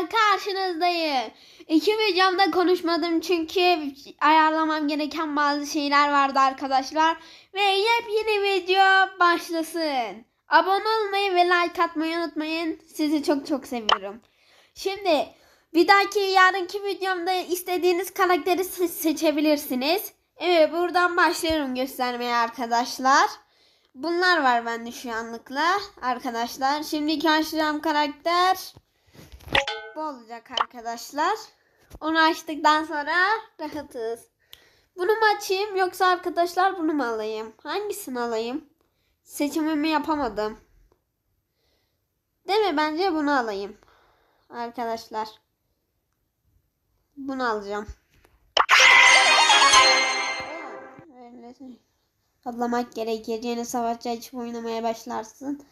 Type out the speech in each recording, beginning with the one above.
arkadaşlar karşınızdayım. İki videomda konuşmadım çünkü ayarlamam gereken bazı şeyler vardı arkadaşlar. Ve yepyeni video başlasın. Abone olmayı ve like atmayı unutmayın. Sizi çok çok seviyorum. Şimdi bir dahaki yarınki videomda istediğiniz karakteri se- seçebilirsiniz. Evet buradan başlıyorum göstermeye arkadaşlar. Bunlar var bende şu anlıkla arkadaşlar. Şimdiki açacağım karakter bu olacak arkadaşlar. Onu açtıktan sonra rahatız. Bunu mu açayım yoksa arkadaşlar bunu mu alayım? Hangisini alayım? Seçimimi yapamadım. Değil mi? Bence bunu alayım. Arkadaşlar. Bunu alacağım. Toplamak gerekir. Yeni savaşçı açıp oynamaya başlarsın.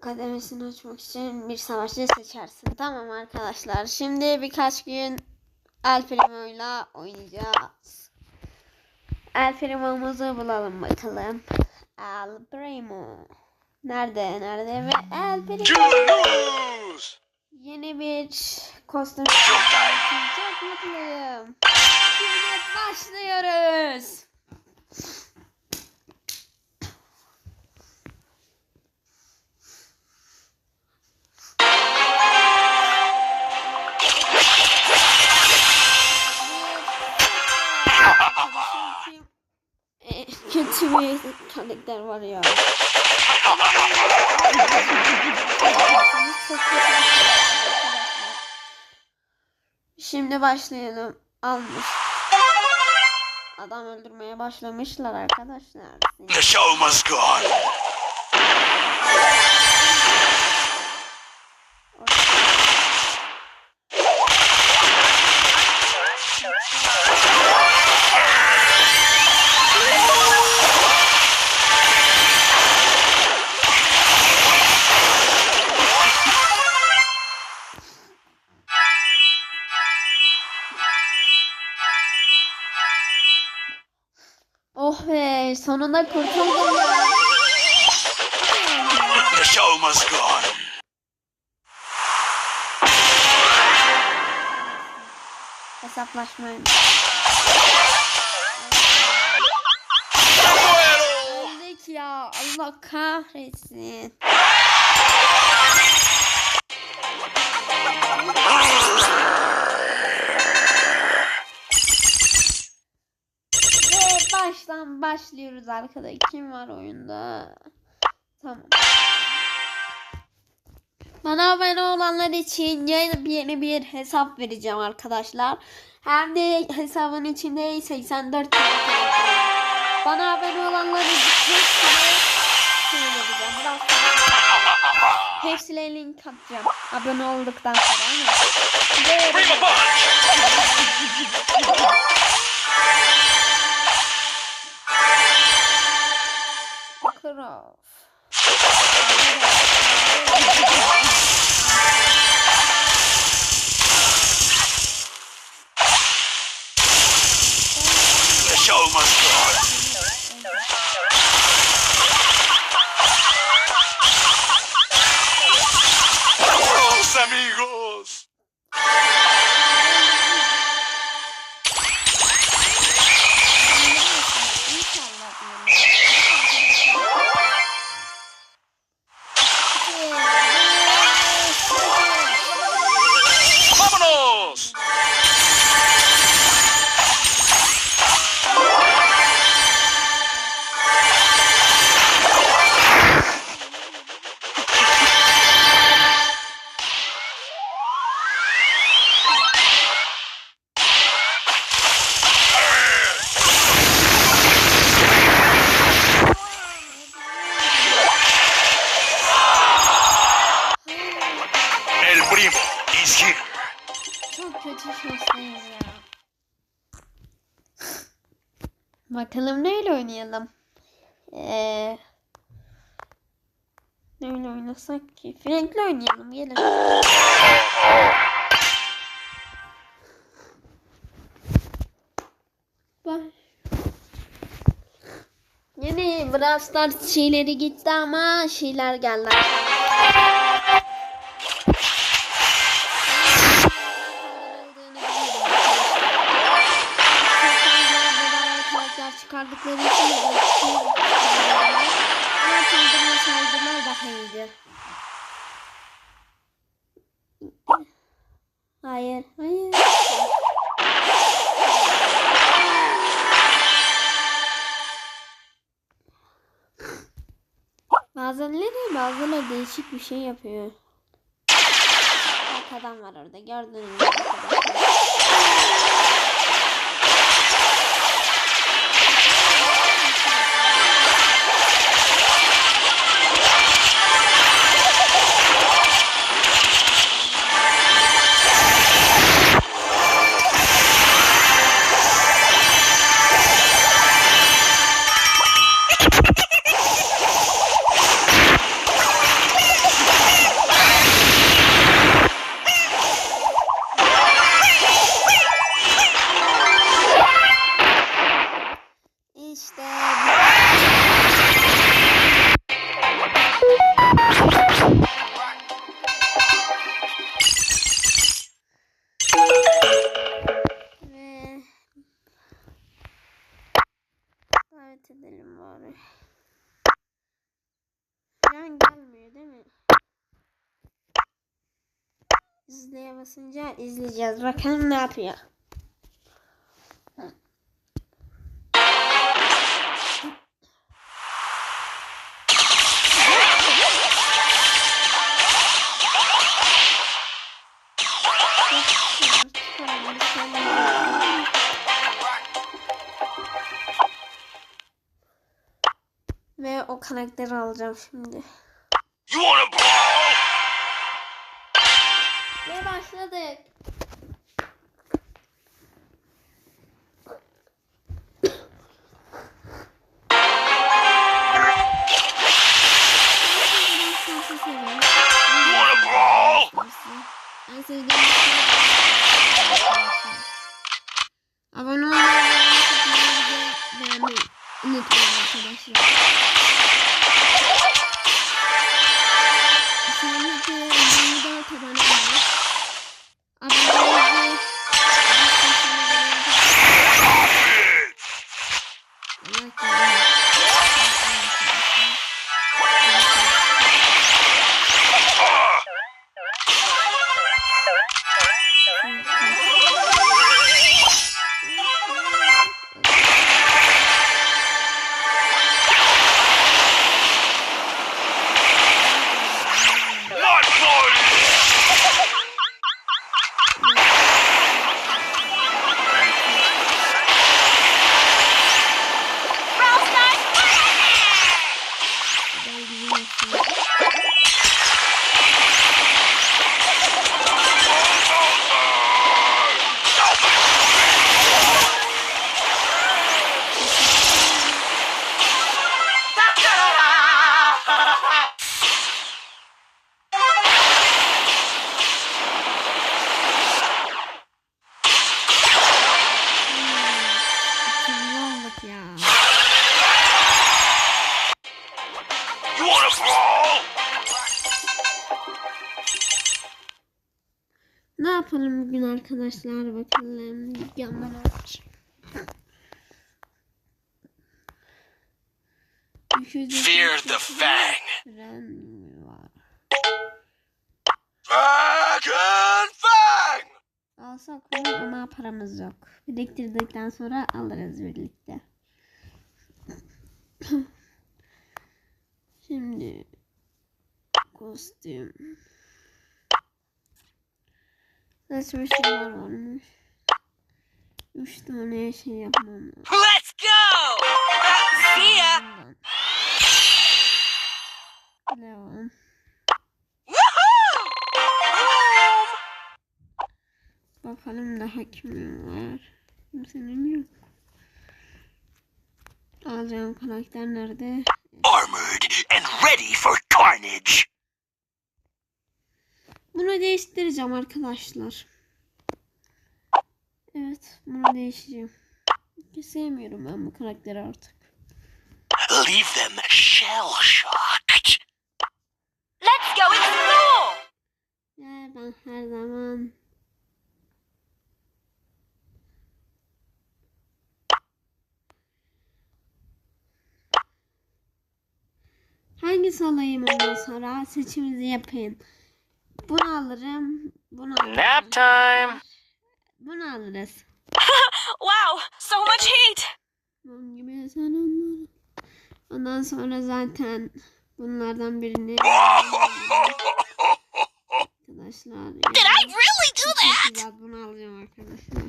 Kademesini açmak için bir savaşçı seçersin. Tamam arkadaşlar. Şimdi birkaç gün El Primo'yla oynayacağız. El Primo'muzu bulalım bakalım. El Primo. Nerede? Nerede? Ve El Primo. Yeni bir kostüm. Çok mutluyum. Şimdi başlıyoruz. Karakter var ya. Şimdi başlayalım. Almış. Adam öldürmeye başlamışlar arkadaşlar. The show must go on. Sonunda kurtuldum ya. The show must go on. Hesaplaşmayın. Öldük ya Allah kahretsin. Başlıyoruz arkada. Kim var oyunda? Tamam. Bana abone olanlar için yeni, yeni bir hesap vereceğim arkadaşlar. Hem de hesabın içinde 84 tane. Bana abone. Biraz sonra hepsine link atacağım. Abone olduktan sonra. of Çok ya. Bakalım neyle oynayalım? Ee, neyle oynasak ki? Frank'le oynayalım gelin. Bak. Yine Brawl Stars şeyleri gitti ama şeyler geldi. Değişik bir şey yapıyor. Bak adam var orada gördünüz mü basınca izleyeceğiz. Bakalım ne yapıyor. Ve o karakteri alacağım şimdi. Ve başladık. You wanna brawl? En sevdiğim şey arkadaşlar. Abone olmayı ve like atmayı ve beğenmeyi unutmayın arkadaşlar. Arkadaşlar bakalım. Dükkanlar var. Fear the Fang. Dragon Fang! Alsak olur ama paramız yok. Biriktirdikten sonra alırız birlikte. Şimdi kostüm. Saçma şeyler varmış. Üç tane şey yapmam lazım. Let's go! See ya! Devam. Bakalım daha kimin var. Kimsenin yok. Alacağım karakter nerede? Armored and ready for carnage. Bunu değiştireceğim arkadaşlar. Evet bunu değiştireceğim. Hiç sevmiyorum ben bu karakteri artık. Leave them shell shocked. Let's go explore. Ya ben her zaman Hangi salayım ondan sonra seçiminizi yapın. Bunu alırım. Bunu alırım. Nap time. Bunu alırız. Wow, so much heat. Ondan sonra zaten bunlardan birini arkadaşlar. Did I really do that? Güzel bunu alacağım arkadaşlar.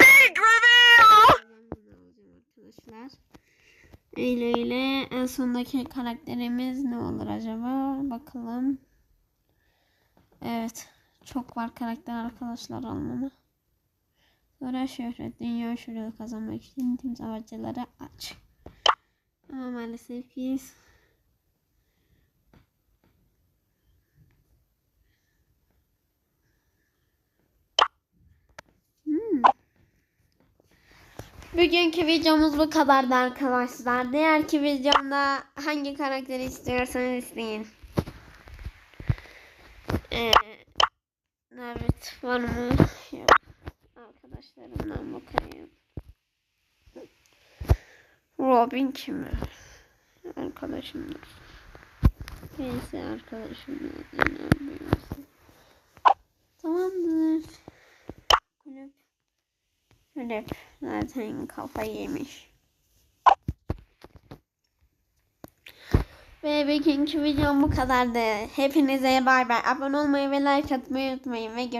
Big reveal! Bunu alacağım arkadaşlar. Öyle öyle en sondaki karakterimiz ne olur acaba? Bakalım. Evet. Çok var karakter arkadaşlar almama. Sonra şöhret, dünya şöhreti kazanmak için tüm savaşçıları aç. Ama maalesef biz Hmm. Bugünkü videomuz bu kadardı arkadaşlar. Diğerki videomda hangi karakteri istiyorsanız isteyin. Ee, evet var mı? Yok. Arkadaşlarımdan bakayım. Robin kimi? Arkadaşımdan. Neyse arkadaşımdan. Tamamdır. Kulüp. Kulüp. Zaten kafayı yemiş. Ve bugünkü videom bu kadardı. Hepinize bay bay. Abone olmayı ve like atmayı unutmayın. Ve